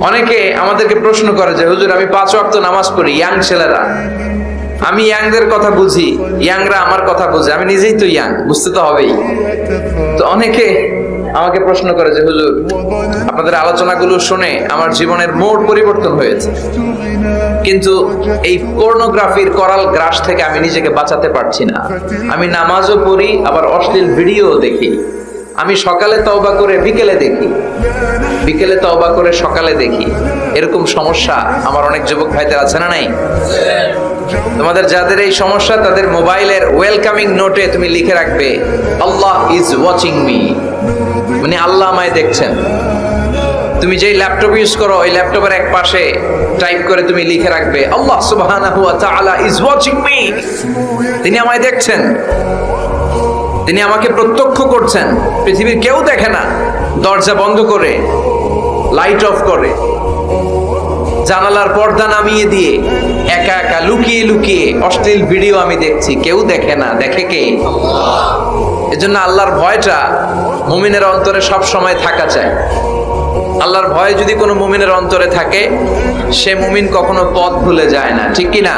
অনেকে আমাদেরকে প্রশ্ন করে যে, হুজুর, আমি পাঁচ ওয়াক্ত নামাজ পড়ি, ইয়াং ছেলেরা? আমি ইয়াংদের কথা বুঝি, ইয়াংরা আমার কথা বুঝে। আমি নিজেই তো ইয়াং, বুঝতে তো হবেই। তো অনেকে আমাকে প্রশ্ন করে যে, হুজুর, আপনাদের আলোচনাগুলো শুনে আমার জীবনের মোড় পরিবর্তন হয়েছে। কিন্তু এই পর্নোগ্রাফির করাল গ্রাস থেকে আমি নিজেকে বাঁচাতে পারছি না। আমি নামাজও পড়ি, আবার অশ্লীল ভিডিও দেখি। আমি সকালে তওবা করে বিকেলে দেখি। বিকেলে তওবা করে সকালে দেখি। এরকম সমস্যা আমার অনেক যুবক ভাইদের আছে না নাই? তোমাদের যাদের এই সমস্যা, তাদের মোবাইলের ওয়েলকামিং নোটে তুমি লিখে রাখবে, আল্লাহ ইজ ওয়াচিং মি মানে আল্লাহ আমায় দেখছেন। তুমি যেই ল্যাপটপ ইউজ করো, ওই ল্যাপটপের এক পাশে টাইপ করে তুমি লিখে রাখবে, আল্লাহ সুবহানাহু ওয়া তাআলা ইজ ওয়াচিং মি তিনি আমায় দেখছেন। তিনি আমাকে প্রত্যক্ষ করছেন, পৃথিবীর কেউ দেখে না, দরজা বন্ধ করে লাইট অফ করে। জানালার পর্দা নামিয়ে দিয়ে, একা একা লুকিয়ে লুকিয়ে অশ্লীল ভিডিও আমি দেখছি, কেউ দেখে না, দেখে কে? এজন্য আল্লাহর ভয়টা মুমিনের অন্তরে সব সময় থাকা চাই। আল্লাহর ভয় যদি কোনো মুমিনের অন্তরে থাকে, সে মুমিন কখনো পথ ভুলে যায় না, ঠিক কি না